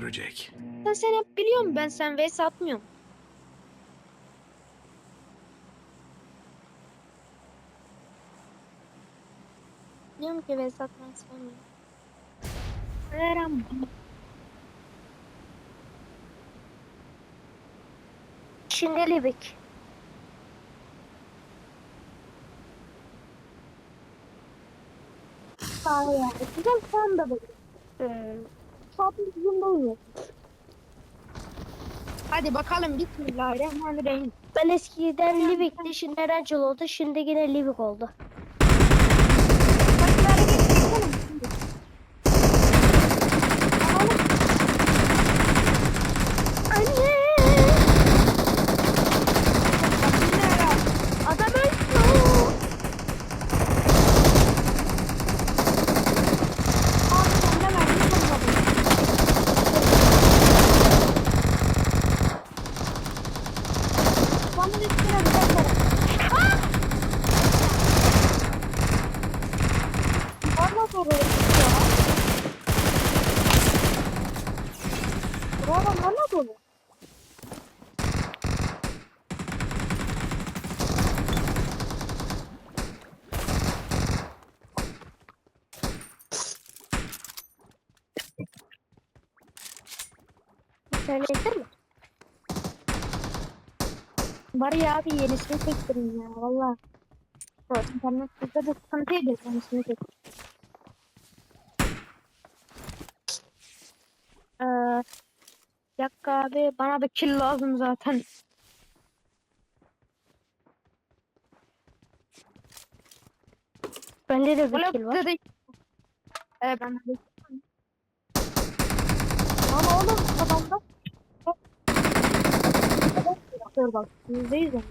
görecek. Sen sen hep biliyorum ben sen vs atmıyorum. Diyorum ki vs atmayı sevmiyorum. Eren Şimdi Libik. Hayır. Güzel sen de böyle. Hmm. Fatih yüzünde oynuyorsun. Hadi bakalım Bismillahirrahmanirrahim. Ben eskiden Libik'ti, şimdi Erencil oldu, şimdi yine Libik oldu. Hadi ver git bakalım. Bakalım. Anne! Bismillahirrahmanirrahim. Adam öldü. Abi sen de ver, git bakalım. Bana üstüne bir bakalım. Valla doğru ya. Bravo, valla doğru. İnternet mi? Var ya abi yenisini çektirin ya valla. Bu internet bizde de sıkıntıydı yenisini çek. Ee, bir dakika abi bana da kill lazım zaten. Bende de bir kill var. de... Ee, ben de Ama oğlum adamda Dur bak yüzdeyiz ama.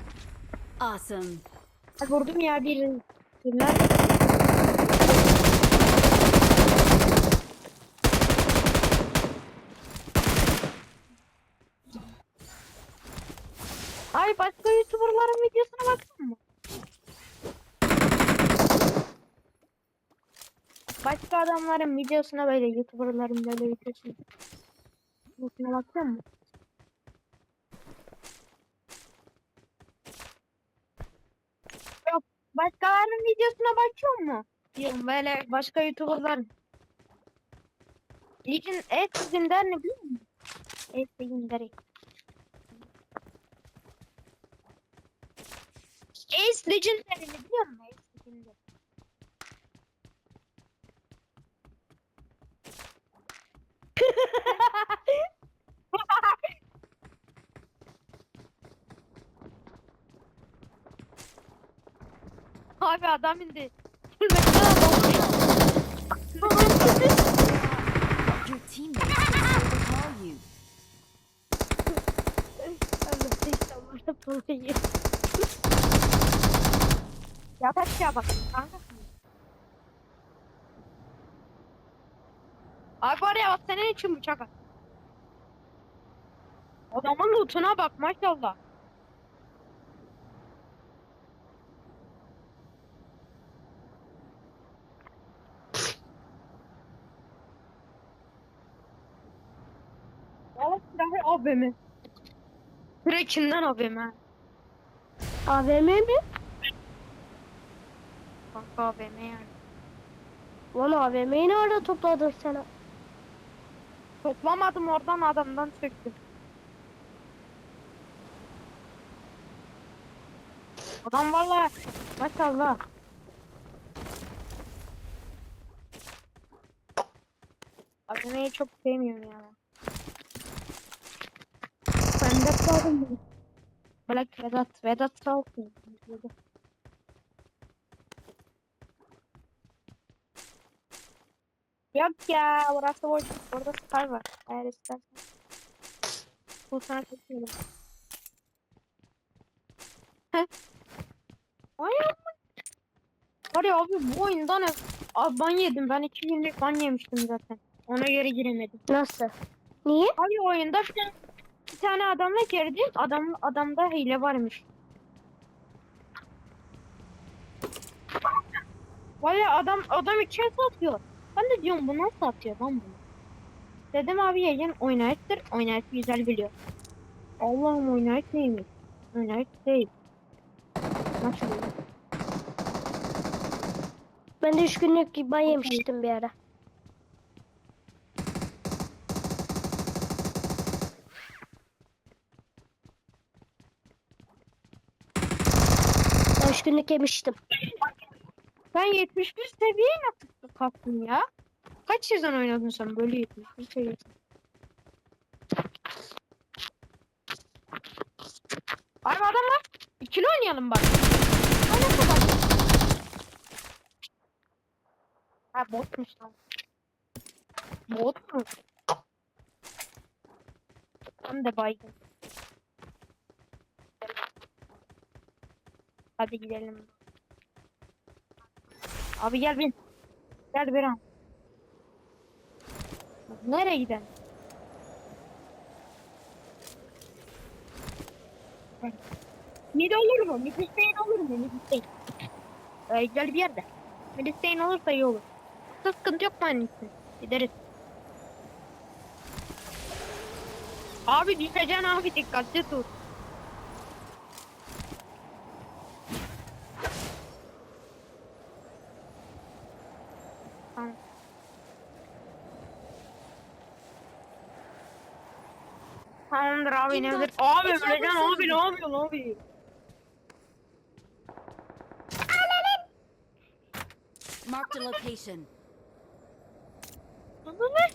Awesome. Vurdum ya bir birler. Ay başka YouTuber'ların videosuna baktın mı? Başka adamların videosuna böyle YouTuber'ların böyle videosuna. Videosuna baktın mı? Yok başkalarının videosuna bakıyor mu? Diyorum böyle başka YouTuber'lar. Legend et Legendary ne biliyor musun? Et Legendary. Ace Legendary ne biliyor musun? Ace Legendary. Abi adam indi. Your teammates will call you. Allah inşallah yapmayı. Yat aşağı bak kanka. Abi var ya senin için bıçak at. Adamın lootuna bak maşallah. Valla silahı AVM. Direkinden AVM. AVM mi? Kanka AVM yani. Lan AVM'yi nerede topladın sen? Toplamadım oradan adamdan söktüm. Adam valla maşallah. Adana'yı çok sevmiyorum ya. Ben de kaldım. Black Vedat, Vedat sağ olsun. Yok ya, orası boş. Orada Star var. Eğer istersen. Bu sana çekiyorum. Var ya abi bu oyundan Abi ban yedim. Ben iki günlük ban yemiştim zaten. Ona göre giremedim. Nasıl? Niye? Abi oyunda bir tane, bir tane adamla girdim. Adam, adamda hile varmış. Vay adam adam içeri satıyor. Ben de diyorum bu nasıl atıyor lan bunu? Dedim abi yayın oynayıştır. Oynayış güzel biliyor. Allah'ım oynayış neymiş? Oynayış değil. Nasıl? Ben de 3 günlük ban yemiştim bir ara. Ben 3 günlük yemiştim. Ben 71 seviye nasıl kalktım ya? Kaç sezon oynadın sen böyle 71 seviye? Abi adam var. İkili oynayalım bak. Aynen bak. Ha botmuş lan. Bot mu? Ben de baygın. Hadi gidelim. Abi gel bin. Gel bir an. Nereye gidelim? Mid olur mu? Mid isteyin olur mu? Mid isteyin. Ee, güzel bir yerde. Mid isteyin olursa iyi olur. Yoksa Sıkıntı yok mu annesi? Gideriz. Abi düşeceksin abi dikkatli dur. Tamamdır abi ne olur. Abi over abi ne yapıyorsun abi? Marked a location. Ne?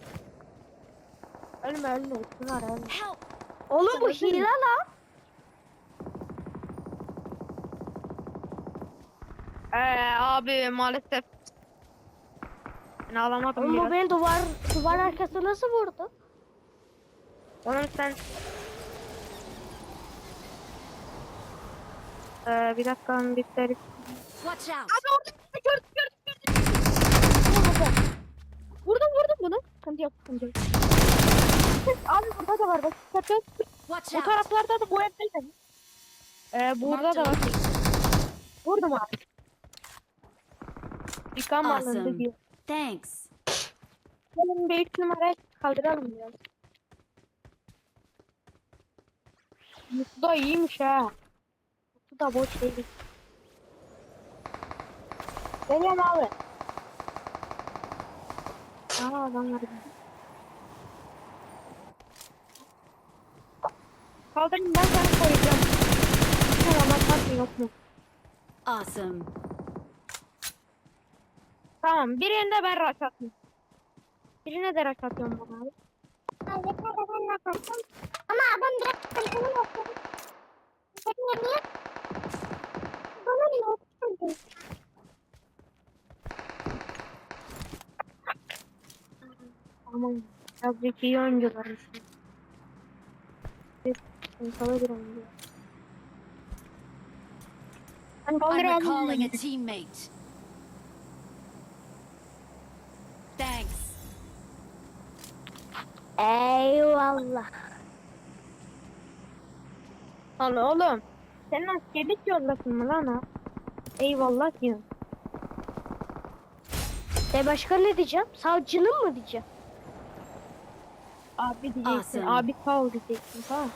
Ölme ölme. Var ölme. Help! Oğlum bu hile lan. Ee, abi maalesef. Ben alamadım Oğlum bu biraz. beni duvar duvar arkası nasıl vurdu? Oğlum sen... Ee, bir dakika bir seri. Watch out! Abi orada gördüm gördüm gördüm. Vurdum vurdum bunu. Sıkıntı yok sıkıntı yok. Abi burada da var bak. Watch bu taraflarda da bu evde de. Ee, burada da a var. Vurdum abi. Yıkam alındı Awesome. diyor. Thanks. Gelin bir üç numarayı kaldıralım biraz. Mutlu da iyiymiş ha. Mutlu da boş değil. Geliyorum abi. Aa adamlar. Kaldırın ben seni koruyacağım. Tamam atmak yok mu? Awesome. Tamam birinde ben rush atayım. Birine de rush atıyorum bana abi. Ben de ben rush attım. Ama adam direkt niye? Bana ne oldu? Tamam. Birazcık iyi oyuncularmış. Bir sıkıntılı bir oyuncu. Ben I'm aldım. recalling a teammate. Thanks. Eyvallah. Lan oğlum. Sen askerlik yoldasın mı lan ha? Eyvallah diyorsun. E başka ne diyeceğim? Savcının mı diyeceğim? Abi diyeceksin. Ah, Awesome. Abi sağ ol diyeceksin. Tamam.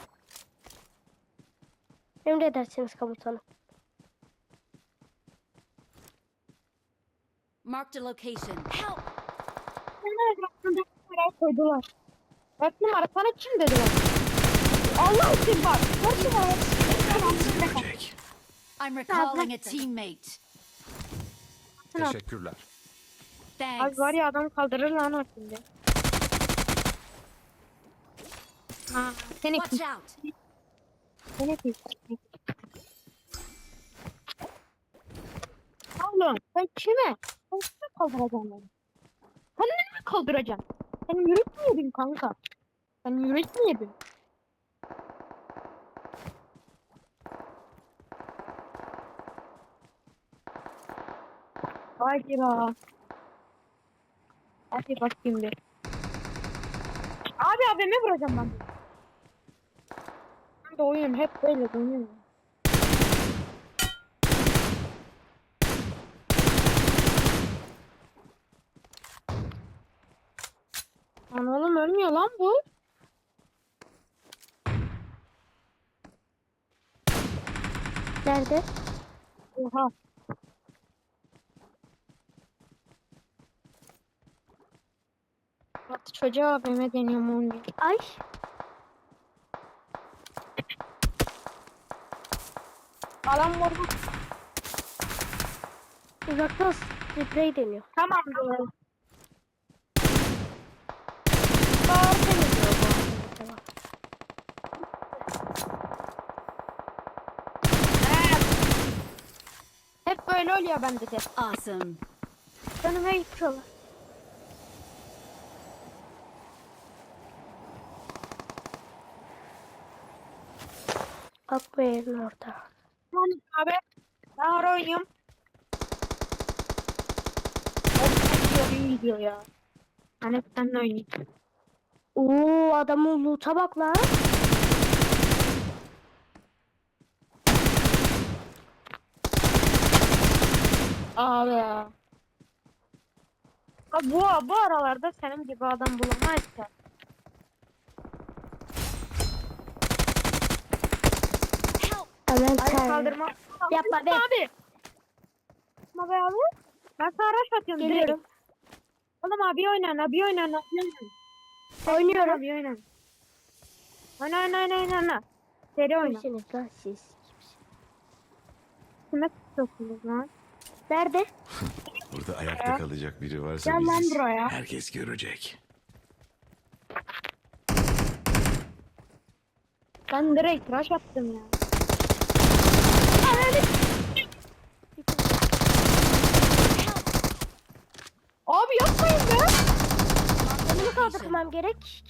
Emredersiniz komutanım. Marked a location. Help! Sana dört numara koydular. Dört numara sana kim dedi lan? Allah için bak. Dört numara. I'm recalling a teammate. Teşekkürler. Thanks. Abi var ya adam kaldırır lan o şimdi. Ha, seni Watch out! seni Oğlum sen kime? Sen kime kaldıracaksın beni? Kendini mi kaldıracaksın? Sen yürek mi yedin kanka? Sen yürek mi yedin? Haydi la. Hadi bakayım bir. Abi abime vuracağım ben. Ben de oyun hep böyle dönüyor. Lan oğlum Ölmüyor lan bu. Nerede? Oha. Bak çocuğa AVM deniyorum onu. Ay. Alan vurdu. Uzaktan sprey deniyor. Tamam. Bağır bu arada. Tamam. Hep böyle oluyor bende de. Awesome. Canıma yıkıyorlar. Bak bu yerin orada. Tamam abi. Ben ara oynuyorum. Gidiyor ya. Ben hep seninle oynayayım. Oo adamın loot'a bak lan. Abi ya. Abi bu, bu aralarda senin gibi adam bulamayız ya. Ter. kaldırma. Yapma be. Abi. Yapma be abi. Ben sana rush atıyorum Geliyorum. direkt. Oğlum abi oynayın abi oynayın abi oynayın. Oynuyorum. Abi oynayın. Oyna oyna oyna oyna oyna. Seri oyna. Kimsiniz lan siz? Kime tutuyorsunuz lan? Nerede? Burada ayakta kalacak biri varsa Gel lan biziz. buraya. Herkes görecek. Ben direkt rush attım ya. Abi yapmayın be. Bunu kaldırmam gerek.